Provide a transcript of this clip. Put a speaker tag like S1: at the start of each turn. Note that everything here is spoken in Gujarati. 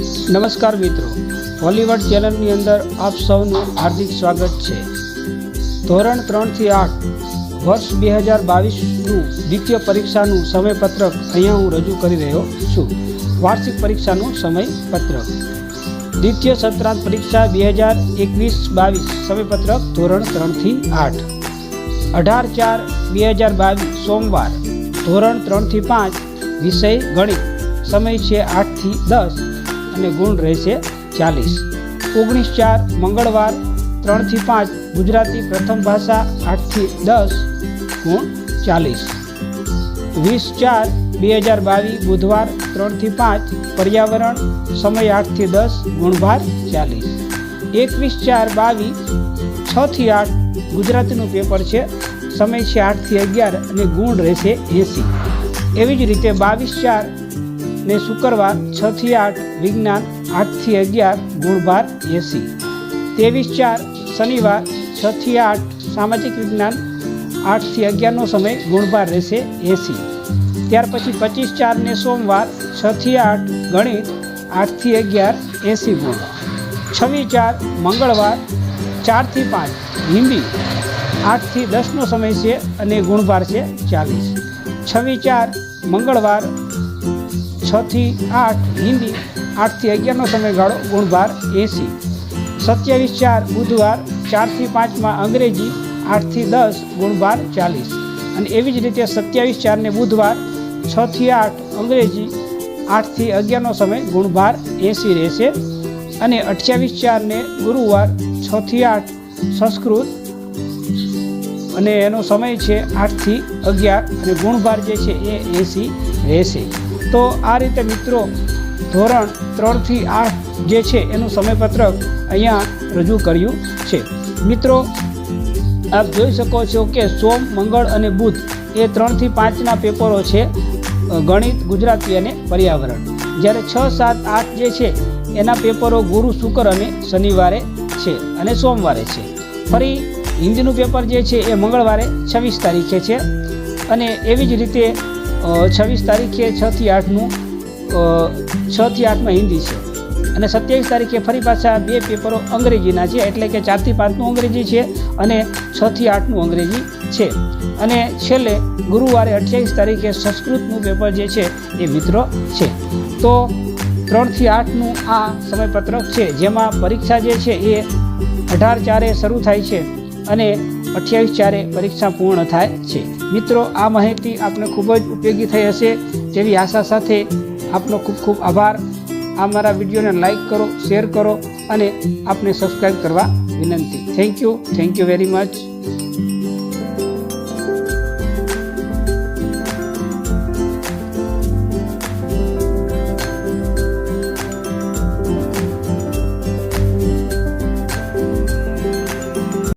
S1: નમસ્કાર મિત્રો, હોલીવુડ ચેનલની અંદર આપ સૌનું હાર્દિક સ્વાગત છે. ધોરણ ત્રણથી આઠ, વર્ષ બે હજાર બાવીસનું દ્વિતીય પરીક્ષાનું સમયપત્રક અહીંયા હું રજૂ કરી રહ્યો છું. વાર્ષિક પરીક્ષાનું સમયપત્રક. દ્વિતીય સત્રાંત પરીક્ષા બે હજાર એકવીસ બાવીસ, સમયપત્રક ધોરણ ત્રણથી આઠ. અઢાર ચાર બે હજાર બાવીસ, સોમવાર. ધોરણ ત્રણથી પાંચ, વિષય ગણિત. સમય છે આઠથી દસ. અને ગુણ રહેશે ચાલીસ. ઓગણીસ ચાર, મંગળવાર ત્રણથી પાંચ, ગુજરાતી પ્રથમ ભાષા આઠથી દસ, ગુણ ચાલીસ. વીસ ચાર બે હજાર બાવીસ બુધવાર ત્રણથી પાંચ, પર્યાવરણ, સમય આઠથી દસ, ગુણભાર ચાલીસ. એકવીસ ચાર બાવીસ છથી આઠ, ગુજરાતીનું પેપર છે, સમય છે આઠથી અગિયાર અને ગુણ રહેશે એંસી. એવી જ રીતે બાવીસ ચાર ને શુક્રવાર છથી આઠ વિજ્ઞાન આઠથી અગિયાર ગુણભાર એંસી ત્રેવીસ ચાર શનિવાર છથી આઠ સામાજિક વિજ્ઞાન આઠથી અગિયારનો સમય ગુણભાર રહેશે એંસી ત્યાર પછી પચીસ ચાર ને સોમવાર છથી આઠ ગણિત આઠથી અગિયાર એંસી ગુણ. છવ્વીસ ચાર મંગળવાર ચારથી પાંચ હિન્દી. આઠથી દસનો સમય છે અને ગુણભાર છે ચાલીસ. છવ્વીસ ચાર મંગળવાર છથી આઠ હિન્દી, આઠથી અગિયારનો સમયગાળો, ગુણભાર એંસી. સત્યાવીસ ચાર, બુધવાર ચારથી પાંચમાં અંગ્રેજી, આઠથી દસ, ગુણભાર ચાલીસ. અને એવી જ રીતે સત્યાવીસ ચારને બુધવાર છથી આઠ અંગ્રેજી, આઠથી અગિયારનો સમય, ગુણભાર એંસી રહેશે. અને અઠ્યાવીસ ચારને ગુરુવાર છથી આઠ સંસ્કૃત. અને એનો સમય છે આઠથી અગિયાર અને ગુણભાર જે છે એ એંસી રહેશે. તો આ રીતે મિત્રો ધોરણ ત્રણથી આઠ જે છે એનું સમયપત્રક અહીંયા રજૂ કર્યું છે. મિત્રો, આપ જોઈ શકો છો કે સોમ, મંગળ અને બુધ એ ત્રણથી પાંચના પેપરો છે ગણિત, ગુજરાતી અને પર્યાવરણ. જ્યારે છ, સાત, આઠ જે છે એના પેપરો ગુરુ શુક્ર અને શનિવારે છે અને સોમવારે છે. ફરી હિન્દીનું પેપર જે છે એ મંગળવારે છવ્વીસ તારીખે છે અને એવી જ રીતે છવ્વીસ તારીખે છથી આઠનું છથી આઠમાં હિન્દી છે. અને સત્યાવીસ તારીખે ફરી પાછા બે પેપરો અંગ્રેજીના છે, એટલે કે ચારથી પાંચનું અંગ્રેજી છે અને છથી આઠનું અંગ્રેજી છે. અને છેલ્લે ગુરુવારે અઠ્યાવીસ તારીખે સંસ્કૃતનું પેપર જે છે એ મિત્રો છે. તો ત્રણથી આઠનું આ સમયપત્રક છે, જેમાં પરીક્ષા જે છે એ અઢાર ચારે શરૂ થાય છે અને અઠ્યાવીસ ચારે પરીક્ષા પૂર્ણ થાય છે. મિત્રો, આ માહિતી આપને ખૂબ જ ઉપયોગી થઈ હશે તેવી આશા સાથે આપનો ખૂબ ખૂબ આભાર. આ મારા વિડીયોને લાઈક કરો, શેર કરો અને આપને સબસ્ક્રાઈબ કરવા વિનંતી. Thank you thank you very much